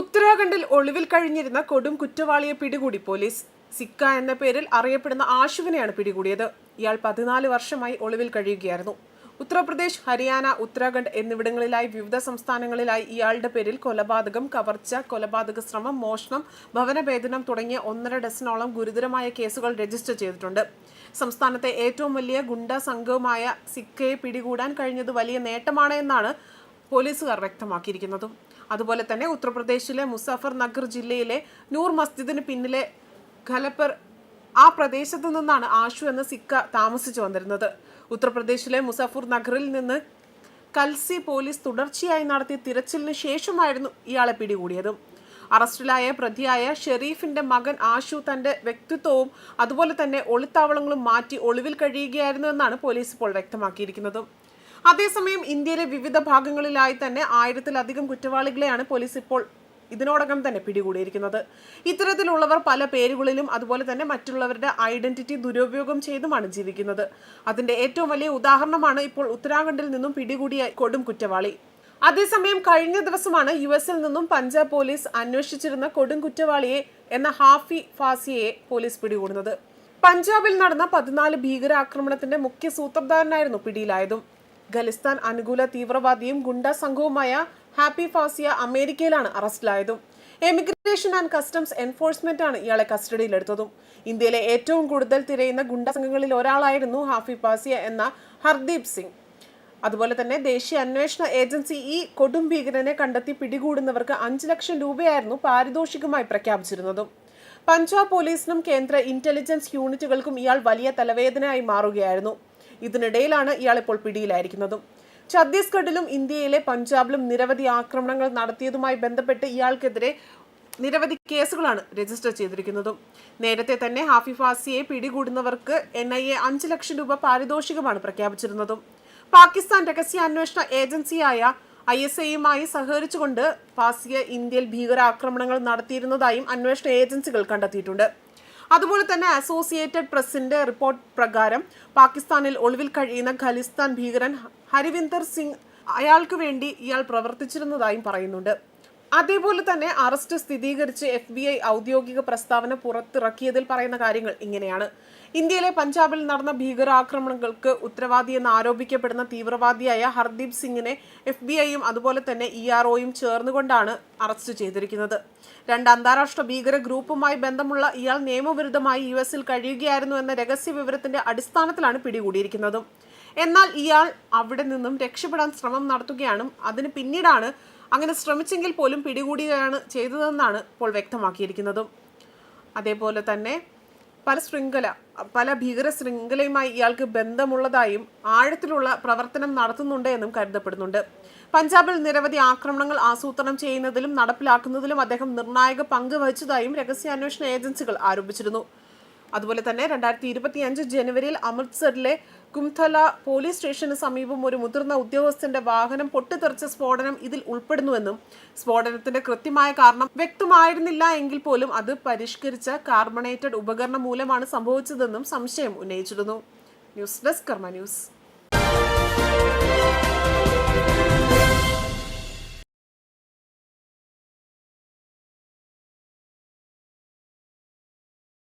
ഉത്തരാഖണ്ഡിൽ ഒളിവിൽ കഴിഞ്ഞിരുന്ന കൊടും കുറ്റവാളിയെ പിടികൂടി പോലീസ്. സിക്ക എന്ന പേരിൽ അറിയപ്പെടുന്ന ആശുവിനെയാണ് പിടികൂടിയത്. ഇയാൾ പതിനാല് വർഷമായി ഒളിവിൽ കഴിയുകയായിരുന്നു. ഉത്തർപ്രദേശ് ഹരിയാന ഉത്തരാഖണ്ഡ് എന്നിവിടങ്ങളിലായി വിവിധ സംസ്ഥാനങ്ങളിലായി ഇയാളുടെ പേരിൽ കൊലപാതകം കവർച്ച കൊലപാതക ശ്രമം മോഷണം ഭവനഭേദനം തുടങ്ങിയ ഒന്നര ഡസനോളം ഗുരുതരമായ കേസുകൾ രജിസ്റ്റർ ചെയ്തിട്ടുണ്ട്. സംസ്ഥാനത്തെ ഏറ്റവും വലിയ ഗുണ്ട സംഘവുമായ സിക്കയെ പിടികൂടാൻ കഴിഞ്ഞത് വലിയ നേട്ടമാണ് എന്നാണ് പോലീസുകാർ വ്യക്തമാക്കിയിരിക്കുന്നതും. അതുപോലെ തന്നെ ഉത്തർപ്രദേശിലെ മുസാഫർ നഗർ ജില്ലയിലെ നൂർ മസ്ജിദിന് പിന്നിലെ ഖലപ്പർ ആ പ്രദേശത്തു നിന്നാണ് ആഷു എന്ന സിക്ക താമസിച്ചു വന്നിരുന്നത്. ഉത്തർപ്രദേശിലെ മുസാഫർ നഗറിൽ നിന്ന് കൽസി പോലീസ് തുടർച്ചയായി നടത്തിയ തിരച്ചിലിന് ശേഷമായിരുന്നു ഇയാളെ പിടികൂടിയതും. അറസ്റ്റിലായ പ്രതിയായ ഷെരീഫിന്റെ മകൻ ആഷു തന്റെ വ്യക്തിത്വവും അതുപോലെ തന്നെ ഒളിത്താവളങ്ങളും മാറ്റി ഒളിവിൽ കഴിയുകയായിരുന്നു എന്നാണ് പോലീസ് ഇപ്പോൾ വ്യക്തമാക്കിയിരിക്കുന്നത്. അതേസമയം ഇന്ത്യയിലെ വിവിധ ഭാഗങ്ങളിലായി തന്നെ ആയിരത്തിലധികം കുറ്റവാളികളെയാണ് പോലീസ് ഇപ്പോൾ ഇതിനോടകം തന്നെ പിടികൂടിയിരിക്കുന്നത്. ഇത്തരത്തിലുള്ളവർ പല പേരുകളിലും അതുപോലെ തന്നെ മറ്റുള്ളവരുടെ ഐഡന്റിറ്റി ദുരുപയോഗം ചെയ്തുമാണ് ജീവിക്കുന്നത്. അതിന്റെ ഏറ്റവും വലിയ ഉദാഹരണമാണ് ഇപ്പോൾ ഉത്തരാഖണ്ഡിൽ നിന്നും പിടികൂടിയ കൊടും കുറ്റവാളി. അതേസമയം കഴിഞ്ഞ ദിവസമാണ് യു എസിൽ നിന്നും പഞ്ചാബ് പോലീസ് അന്വേഷിച്ചിരുന്ന കൊടും കുറ്റവാളിയെ എന്ന ഹാഫി ഫാസിയെ പോലീസ് പിടികൂടുന്നത്. പഞ്ചാബിൽ നടന്ന പതിനാല് ഭീകരാക്രമണത്തിന്റെ മുഖ്യ സൂത്രധാരനായിരുന്നു പിടിയിലായതും. ഖലിസ്ഥാൻ അനുകൂല തീവ്രവാദിയും ഗുണ്ട സംഘവുമായ ഹാപ്പി ഫാസിയ അമേരിക്കയിലാണ് അറസ്റ്റിലായതും. എമിഗ്രേഷൻ ആൻഡ് കസ്റ്റംസ് എൻഫോഴ്സ്മെന്റ് ആണ് ഇയാളെ കസ്റ്റഡിയിലെടുത്തതും. ഇന്ത്യയിലെ ഏറ്റവും കൂടുതൽ തിരയുന്ന ഗുണ്ട സംഘങ്ങളിൽ ഒരാളായിരുന്നു ഹാഫി ഫാസിയ എന്ന ഹർദീപ് സിംഗ്. അതുപോലെ തന്നെ ദേശീയ അന്വേഷണ ഏജൻസി ഈ കൊടും ഭീകരനെ കണ്ടെത്തി പിടികൂടുന്നവർക്ക് അഞ്ച് ലക്ഷം രൂപയായിരുന്നു പാരിതോഷികമായി പ്രഖ്യാപിച്ചിരുന്നതും. പഞ്ചാബ് പോലീസിനും കേന്ദ്ര ഇന്റലിജൻസ് യൂണിറ്റുകൾക്കും ഇയാൾ വലിയ തലവേദനയായി മാറുകയായിരുന്നു. ഇതിനിടയിലാണ് ഇയാൾ ഇപ്പോൾ പിടിയിലായിരിക്കുന്നതും. ഛത്തീസ്ഗഡിലും ഇന്ത്യയിലെ പഞ്ചാബിലും നിരവധി ആക്രമണങ്ങൾ നടത്തിയതുമായി ബന്ധപ്പെട്ട് ഇയാൾക്കെതിരെ നിരവധി കേസുകളാണ് രജിസ്റ്റർ ചെയ്തിരിക്കുന്നതും. നേരത്തെ തന്നെ ഹാഫിഫ് ആസിയെ പിടികൂടുന്നവർക്ക് എൻ ഐ എ അഞ്ച് ലക്ഷം രൂപ പാരിതോഷികമാണ് പ്രഖ്യാപിച്ചിരുന്നതും. പാകിസ്ഥാൻ രഹസ്യാന്വേഷണ ഏജൻസിയായ ഐ എസ് ഐയുമായി സഹകരിച്ചുകൊണ്ട് ഫാസിയെ ഇന്ത്യയിൽ ഭീകരാക്രമണങ്ങൾ നടത്തിയിരുന്നതായും അന്വേഷണ ഏജൻസികൾ കണ്ടെത്തിയിട്ടുണ്ട്. അതുപോലെ തന്നെ അസോസിയേറ്റഡ് പ്രസിന്റെ റിപ്പോർട്ട് പ്രകാരം പാകിസ്ഥാനിൽ ഒളിവിൽ കഴിയുന്ന ഖലിസ്ഥാൻ ഭീകരൻ ഹരിവിന്ദർ സിംഗ് അയാൾക്ക് വേണ്ടി ഇയാൾ പ്രവർത്തിച്ചിരുന്നതായും പറയുന്നുണ്ട്. അതേപോലെ തന്നെ അറസ്റ്റ് സ്ഥിരീകരിച്ച് എഫ് ബി ഐ ഔദ്യോഗിക പ്രസ്താവന പുറത്തിറക്കിയതിൽ പറയുന്ന കാര്യങ്ങൾ ഇങ്ങനെയാണ്. ഇന്ത്യയിലെ പഞ്ചാബിൽ നടന്ന ഭീകരാക്രമണങ്ങൾക്ക് ഉത്തരവാദിയെന്ന് ആരോപിക്കപ്പെടുന്ന തീവ്രവാദിയായ ഹർദീപ് സിംഗിനെ എഫ് ബി ഐയും അതുപോലെ തന്നെ ഇ ആർ ഒയും ചേർന്നുകൊണ്ടാണ് അറസ്റ്റ് ചെയ്തിരിക്കുന്നത്. രണ്ട് അന്താരാഷ്ട്ര ഭീകര ഗ്രൂപ്പുമായി ബന്ധമുള്ള ഇയാൾ നിയമവിരുദ്ധമായി യു എസിൽ കഴിയുകയായിരുന്നു എന്ന രഹസ്യ വിവരത്തിന്റെ അടിസ്ഥാനത്തിലാണ് പിടികൂടിയിരിക്കുന്നതും. എന്നാൽ ഇയാൾ അവിടെ നിന്നും രക്ഷപ്പെടാൻ ശ്രമം നടത്തുകയാണ് അതിന് പിന്നീടാണ് അങ്ങനെ ശ്രമിച്ചെങ്കിൽ പോലും പിടികൂടുകയാണ് ചെയ്തതെന്നാണ് ഇപ്പോൾ വ്യക്തമാക്കിയിരിക്കുന്നതും. അതേപോലെ തന്നെ പല ശൃംഖല പല ഭീകര ശൃംഖലയുമായി ഇയാൾക്ക് ബന്ധമുള്ളതായും ആഴത്തിലുള്ള പ്രവർത്തനം നടത്തുന്നുണ്ട് എന്നും കരുതപ്പെടുന്നുണ്ട്. പഞ്ചാബിൽ നിരവധി ആക്രമണങ്ങൾ ആസൂത്രണം ചെയ്യുന്നതിലും നടപ്പിലാക്കുന്നതിലും അദ്ദേഹം നിർണായക പങ്ക് വഹിച്ചതായും രഹസ്യാന്വേഷണ ഏജൻസികൾ ആരോപിച്ചിരുന്നു. അതുപോലെ തന്നെ രണ്ടായിരത്തി ഇരുപത്തി അഞ്ച് ജനുവരിയിൽ അമൃത്സറിലെ കുംഥല പോലീസ് സ്റ്റേഷന് സമീപം ഒരു മുതിർന്ന ഉദ്യോഗസ്ഥന്റെ വാഹനം പൊട്ടിത്തെറിച്ച സ്ഫോടനം ഇതിൽ ഉൾപ്പെടുന്നുവെന്നും സ്ഫോടനത്തിന്റെ കൃത്യമായ കാരണം വ്യക്തമായിരുന്നില്ല എങ്കിൽ പോലും അത് പരിഷ്കരിച്ച കാർബണേറ്റഡ് ഉപകരണം മൂലമാണ് സംഭവിച്ചതെന്നും സംശയം ഉന്നയിച്ചിരുന്നു. News desk Karma news.